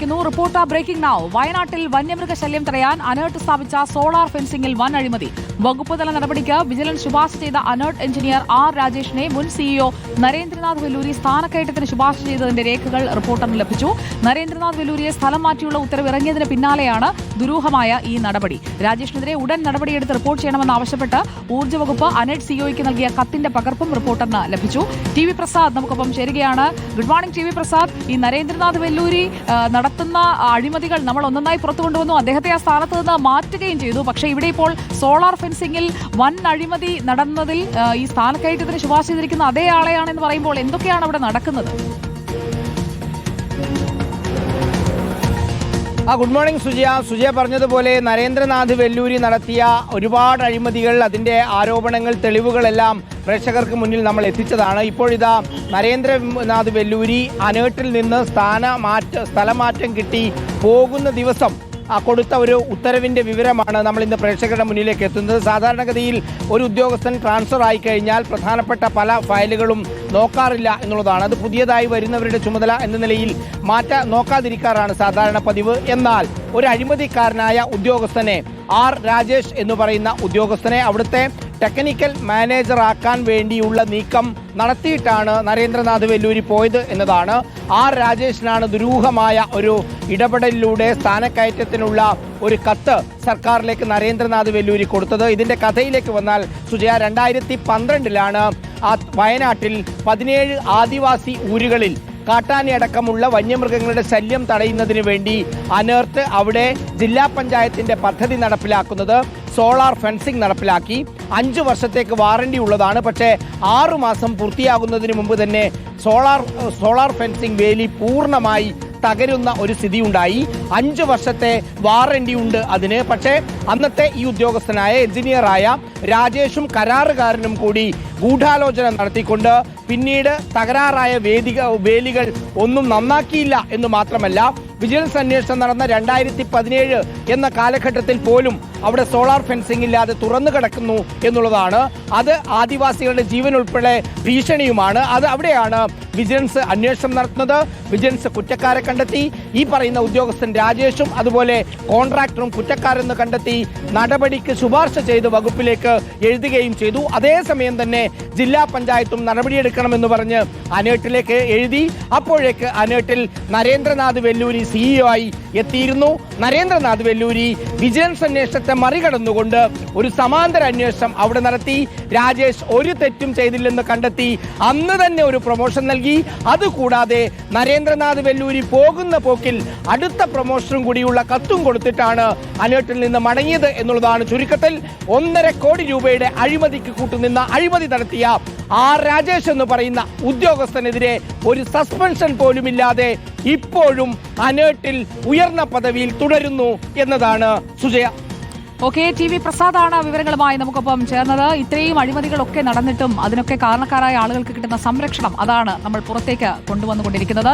Report breaking നാവ് വയനാട്ടിൽ വന്യമൃഗ ശല്യം തടയാൻ അനേർട്ട് സ്ഥാപിച്ച സോളാർ ഫെൻസിംഗിൽ വൻ അഴിമതി. വകുപ്പ് തല നടപടിക്ക് വിജിലൻസ് ശുപാർശ ചെയ്ത അനേർട്ട് എഞ്ചിനീയർ ആർ രാജേഷിനെ മുൻ സിഇഒ നരേന്ദ്രനാഥ് വെല്ലൂരി സ്ഥാനക്കയറ്റത്തിന് ശുപാർശ ചെയ്തതിന്റെ രേഖകൾ റിപ്പോർട്ടറിന് ലഭിച്ചു. നരേന്ദ്രനാഥ് വെല്ലൂരിയെ സ്ഥലം മാറ്റിയുള്ള ഉത്തരവ് ഇറങ്ങിയതിന് പിന്നാലെയാണ് ദുരൂഹമായ ഈ നടപടി. രാജേഷിനെതിരെ ഉടൻ നടപടിയെടുത്ത് റിപ്പോർട്ട് ചെയ്യണമെന്നാവശ്യപ്പെട്ട് ഊർജ വകുപ്പ് അനേർട്ട് സിഇഒയ്ക്ക് നൽകിയ കത്തിന്റെ പകർപ്പും റിപ്പോർട്ടറിന് ലഭിച്ചു. ടി വി പ്രസാദ് നമുക്കൊപ്പം ചേരുകയാണ്. Good morning T V Prasad. ഈ നരേന്ദ്രനാഥ് വെല്ലൂരി ആ, നടത്തുന്ന അഴിമതികൾ നമ്മൾ ഒന്നൊന്നായി പുറത്തു കൊണ്ടുവന്നു അദ്ദേഹത്തെ ആ സ്ഥാനത്ത് നിന്ന് മാറ്റുകയും ചെയ്തു. പക്ഷേ ഇവിടെ ഇപ്പോൾ സോളാർ ഫെൻസിംഗിൽ വൻ അഴിമതി നടന്നതിൽ ഈ സ്ഥാനക്കയറ്റത്തിന് ശുപാർശ ചെയ്തിരിക്കുന്ന അതേ ആളെയാണെന്ന് പറയുമ്പോൾ എന്തൊക്കെയാണ് അവിടെ നടക്കുന്നത്? ആ ഗുഡ് മോർണിംഗ് സുജയ. സുജയ പറഞ്ഞതുപോലെ നരേന്ദ്രനാഥ് വെല്ലൂരി നടത്തിയ ഒരുപാട് അഴിമതികൾ അതിന്റെ ആരോപണങ്ങൾ തെളിവുകളെല്ലാം പ്രേക്ഷകർക്ക് മുന്നിൽ നമ്മൾ എത്തിച്ചതാണ്. ഇപ്പോഴിതാ നരേന്ദ്രനാഥ് വെല്ലൂരി അനേട്ടിൽ നിന്ന് സ്ഥാനമാറ്റ സ്ഥലമാറ്റം കിട്ടി പോകുന്ന ദിവസം കൊടുത്ത ഒരു ഉത്തരവിന്റെ വിവരമാണ് നമ്മൾ ഇന്ന് പ്രേക്ഷകരുടെ മുന്നിലേക്ക് എത്തുന്നത്. സാധാരണഗതിയിൽ ഒരു ഉദ്യോഗസ്ഥൻ ട്രാൻസ്ഫർ ആയി കഴിഞ്ഞാൽ പ്രധാനപ്പെട്ട പല ഫയലുകളും നോക്കാറില്ല എന്നുള്ളതാണ്. അത് പുതിയതായി വരുന്നവരുടെ ചുമതല എന്ന നിലയിൽ മാറ്റ നോക്കാതിരിക്കാറാണ് സാധാരണ പതിവ്. എന്നാൽ ഒരു അഴിമതിക്കാരനായ ഉദ്യോഗസ്ഥനെ ആർ രാജേഷ് എന്ന് പറയുന്ന ഉദ്യോഗസ്ഥനെ അവിടുത്തെ ടെക്നിക്കൽ മാനേജർ ആക്കാൻ വേണ്ടിയുള്ള നീക്കം നടത്തിയിട്ടാണ് നരേന്ദ്രനാഥ് വെല്ലൂരി പോയത് എന്നതാണ്. ആർ രാജേഷിനാണ് ദുരൂഹമായ ഒരു ഇടപെടലിലൂടെ സ്ഥാനക്കയറ്റത്തിനുള്ള ഒരു കത്ത് സർക്കാരിലേക്ക് നരേന്ദ്രനാഥ് വെല്ലൂരി കൊടുത്തത്. ഇതിന്റെ കഥയിലേക്ക് വന്നാൽ സുജയ രണ്ടായിരത്തി പന്ത്രണ്ടിലാണ് ആ വയനാട്ടിൽ പതിനേഴ് ആദിവാസി ഊരുകളിൽ കാട്ടാനി അടക്കമുള്ള വന്യമൃഗങ്ങളുടെ ശല്യം തടയുന്നതിന് വേണ്ടി അനേർത്ത് അവിടെ ജില്ലാ പഞ്ചായത്തിന്റെ പദ്ധതി നടപ്പിലാക്കുന്നത് സോളാർ ഫെൻസിംഗ് നടപ്പിലാക്കി. അഞ്ചു വർഷത്തേക്ക് വാറണ്ടി ഉള്ളതാണ്. പക്ഷേ ആറു മാസം പൂർത്തിയാകുന്നതിന് മുമ്പ് തന്നെ സോളാർ സോളാർ ഫെൻസിംഗ് വേലി പൂർണമായി തകരുന്ന ഒരു സ്ഥിതി ഉണ്ടായി അഞ്ച് വർഷത്തെ വാറണ്ടി ഉണ്ട് അതിന്. പക്ഷേ അന്നത്തെ ഈ ഉദ്യോഗസ്ഥനായ എഞ്ചിനീയറായ രാജേഷും കരാറുകാരനും കൂടി ഗൂഢാലോചന നടത്തിക്കൊണ്ട് പിന്നീട് തകരാറായ വേദിക വേലികൾ ഒന്നും നന്നാക്കിയില്ല എന്ന് മാത്രമല്ല വിജിലൻസ് അന്വേഷണം നടന്ന രണ്ടായിരത്തി പതിനേഴ് എന്ന കാലഘട്ടത്തിൽ പോലും അവിടെ സോളാർ ഫെൻസിംഗ് ഇല്ലാതെ തുറന്നു കിടക്കുന്നു എന്നുള്ളതാണ്. അത് ആദിവാസികളുടെ ജീവൻ ഉൾപ്പെടെ ഭീഷണിയുമാണ്. അത് അവിടെയാണ് വിജിലൻസ് അന്വേഷണം നടത്തുന്നത്. വിജിലൻസ് കുറ്റക്കാരെ കണ്ടെത്തി. ഈ പറയുന്ന ഉദ്യോഗസ്ഥൻ രാജേഷും അതുപോലെ കോൺട്രാക്ടറും കുറ്റക്കാരെന്ന് കണ്ടെത്തി നടപടിക്ക് ശുപാർശ ചെയ്ത് വകുപ്പിലേക്ക് എഴുതുകയും ചെയ്തു. അതേസമയം തന്നെ ജില്ലാ പഞ്ചായത്തും നടപടിയെടുക്കണമെന്ന് പറഞ്ഞ് അനേട്ടിലേക്ക് എഴുതി. അപ്പോഴേക്ക് അനേട്ടിൽ നരേന്ദ്രനാഥ് വെല്ലൂരി സിഇഒ ആയി എത്തിയിരുന്നു. നരേന്ദ്രനാഥ് വെല്ലൂരി വിജിലൻസ് അന്വേഷണത്തെ മറികടന്നുകൊണ്ട് ഒരു സമാന്തര അന്വേഷണം അവിടെ നടത്തി. രാജേഷ് ഒരു തെറ്റും ചെയ്തില്ലെന്ന് കണ്ടെത്തി. അന്ന് തന്നെ ഒരു പ്രൊമോഷൻ നൽകി. അതുകൂടാതെ നരേന്ദ്രനാഥ് വെല്ലൂരി പോകുന്ന പോക്കിൽ അടുത്ത പ്രൊമോഷനും കൂടിയുള്ള കത്തും കൊടുത്തിട്ടാണ് അനേട്ടിൽ നിന്ന് മടങ്ങിയത് എന്നുള്ളതാണ് ചുരുക്കത്തിൽ. ഒന്നര കോടി രൂപയുടെ അഴിമതിക്ക് കൂട്ടുനിന്ന അഴിമതി നടത്തിയ ആർ രാജേഷ് എന്ന് പറയുന്ന ഉദ്യോഗസ്ഥനെതിരെ ഒരു സസ്പെൻഷൻ പോലുമില്ലാതെ ഇപ്പോഴും അനേട്ടിൽ ഉയർന്ന പദവിയിൽ തുടരുന്നു എന്നതാണ് സുജയ. ഓക്കെ ടി വി പ്രസാദാണ് വിവരങ്ങളുമായി നമുക്കൊപ്പം ചേർന്നത്. ഇത്രയും അഴിമതികളൊക്കെ നടന്നിട്ടും അതിനൊക്കെ കാരണക്കാരായ ആളുകൾക്ക് കിട്ടുന്ന സംരക്ഷണം അതാണ് നമ്മൾ പുറത്തേക്ക് കൊണ്ടുവന്നുകൊണ്ടിരിക്കുന്നത്.